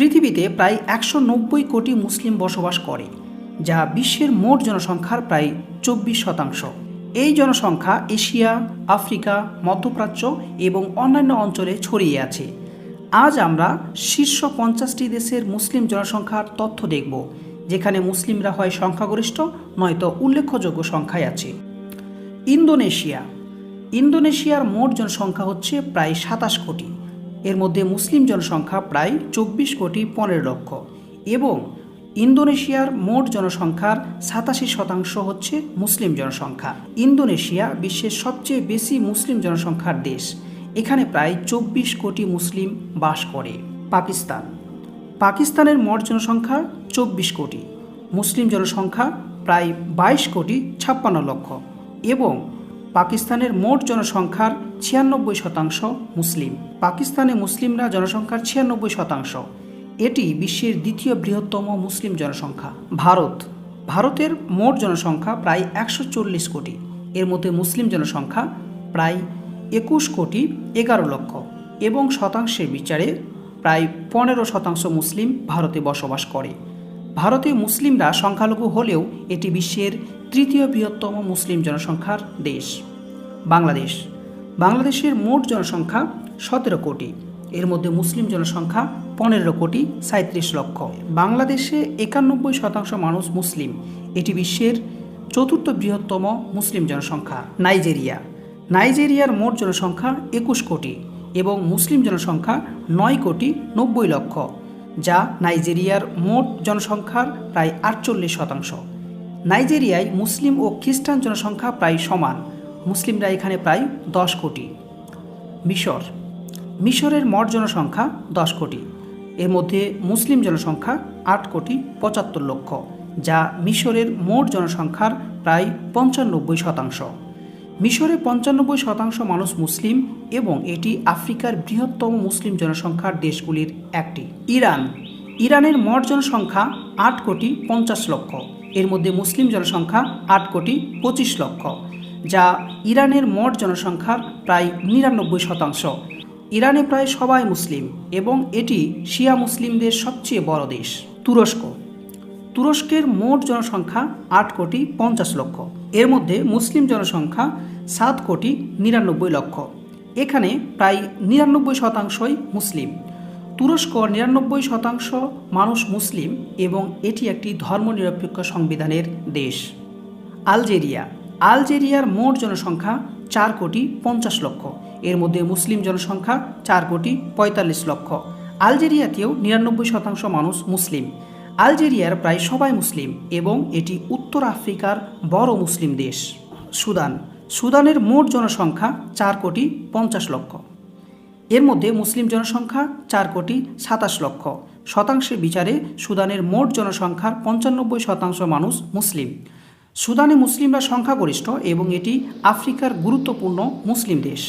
পৃথিবীতে প্রায় একশো নব্বই কোটি মুসলিম বসবাস করে, যা বিশ্বের মোট জনসংখ্যার প্রায় চব্বিশ শতাংশ। এই জনসংখ্যা এশিয়া, আফ্রিকা, মধ্যপ্রাচ্য এবং অন্যান্য অঞ্চলে ছড়িয়ে আছে। আজ আমরা শীর্ষ পঞ্চাশটি দেশের মুসলিম জনসংখ্যার তথ্য দেখব, যেখানে মুসলিমরা হয় সংখ্যাগরিষ্ঠ, নয়তো উল্লেখযোগ্য সংখ্যায় আছে। ইন্দোনেশিয়া। ইন্দোনেশিয়ার মোট জনসংখ্যা হচ্ছে প্রায় সাতাশ কোটি। এর মধ্যে মুসলিম জনসংখ্যা প্রায় চব্বিশ কোটি পনেরো লক্ষ এবং ইন্দোনেশিয়ার মোট জনসংখ্যার সাতাশি শতাংশ হচ্ছে মুসলিম জনসংখ্যা। ইন্দোনেশিয়া বিশ্বের সবচেয়ে বেশি মুসলিম জনসংখ্যার দেশ। এখানে প্রায় চব্বিশ কোটি মুসলিম বাস করে। পাকিস্তান। পাকিস্তানের মোট জনসংখ্যা চব্বিশ কোটি। মুসলিম জনসংখ্যা প্রায় বাইশ কোটি ছাপ্পান্ন লক্ষ এবং পাকিস্তানের মোট জনসংখ্যার ছিয়ানব্বই শতাংশ মুসলিম। পাকিস্তানে মুসলিমরা জনসংখ্যার ছিয়ানব্বই শতাংশ। এটি বিশ্বের দ্বিতীয় বৃহত্তম মুসলিম জনসংখ্যা। ভারত। ভারতের মোট জনসংখ্যা প্রায় একশো চল্লিশ কোটি। এর মধ্যে মুসলিম জনসংখ্যা প্রায় একুশ কোটি এগারো লক্ষ এবং শতাংশের বিচারে প্রায় পনেরো শতাংশ মুসলিম ভারতে বসবাস করে। ভারতে মুসলিমরা সংখ্যালঘু হলেও এটি বিশ্বের তৃতীয় বৃহত্তম মুসলিম জনসংখ্যার দেশ, বাংলাদেশ। বাংলাদেশের মোট জনসংখ্যা সতেরো কোটি। এর মধ্যে মুসলিম জনসংখ্যা পনেরো কোটি সাঁত্রিশ লক্ষ। বাংলাদেশে একানব্বই শতাংশ মানুষ মুসলিম। এটি বিশ্বের চতুর্থ বৃহত্তম মুসলিম জনসংখ্যা, নাইজেরিয়া। নাইজেরিয়ার মোট জনসংখ্যা একুশ কোটি এবং মুসলিম জনসংখ্যা নয় কোটি নব্বই লক্ষ, যা নাইজেরিয়ার মোট জনসংখ্যার প্রায় আটচল্লিশ শতাংশ। নাইজেরিয়ায় মুসলিম ও খ্রিস্টান জনসংখ্যা প্রায় সমান। মুসলিমরা এখানে প্রায় দশ কোটি। মিশর। মিশরের মোট জনসংখ্যা দশ কোটি। এর মধ্যে মুসলিম জনসংখ্যা আট কোটি পঁচাত্তর লক্ষ, যা মিশরের মোট জনসংখ্যার প্রায় পঞ্চানব্বই শতাংশ। মিশরে পঞ্চানব্বই শতাংশ মানুষ মুসলিম এবং এটি আফ্রিকার বৃহত্তম মুসলিম জনসংখ্যার দেশগুলির একটি। ইরান। ইরানের মোট জনসংখ্যা আট কোটি পঞ্চাশ লক্ষ। এর মধ্যে মুসলিম জনসংখ্যা আট কোটি পঁচিশ লক্ষ, যা ইরানের মোট জনসংখ্যার প্রায় নিরানব্বই শতাংশ। ইরানে প্রায় সবাই মুসলিম এবং এটি শিয়া মুসলিমদের সবচেয়ে বড় দেশ। তুরস্ক। তুরস্কের মোট জনসংখ্যা আট কোটি পঞ্চাশ লক্ষ। এর মধ্যে মুসলিম জনসংখ্যা সাত কোটি নিরানব্বই লক্ষ। এখানে প্রায় নিরানব্বই শতাংশই মুসলিম। তুরস্ক নিরানব্বই শতাংশ মানুষ মুসলিম এবং এটি একটি ধর্মনিরপেক্ষ সংবিধানের দেশ। আলজেরিয়া। আলজেরিয়ার মোট জনসংখ্যা চার কোটি পঞ্চাশ লক্ষ। এর মধ্যে মুসলিম জনসংখ্যা চার কোটি পঁয়তাল্লিশ লক্ষ। আলজেরিয়াতেও নিরানব্বই শতাংশ মানুষ মুসলিম। আলজেরিয়ার প্রায় সবাই মুসলিম এবং এটি উত্তর আফ্রিকার বড় মুসলিম দেশ। সুদান। সুদানের মোট জনসংখ্যা চার কোটি পঞ্চাশ লক্ষ। এর মধ্যে মুসলিম জনসংখ্যা চার কোটি সাতাশ লক্ষ। শতাংশের বিচারে সুদানের মোট জনসংখ্যার পঞ্চানব্বই শতাংশ মানুষ মুসলিম। সুদানে মুসলিমরা সংখ্যাগরিষ্ঠ এবং এটি আফ্রিকার গুরুত্বপূর্ণ মুসলিম দেশ।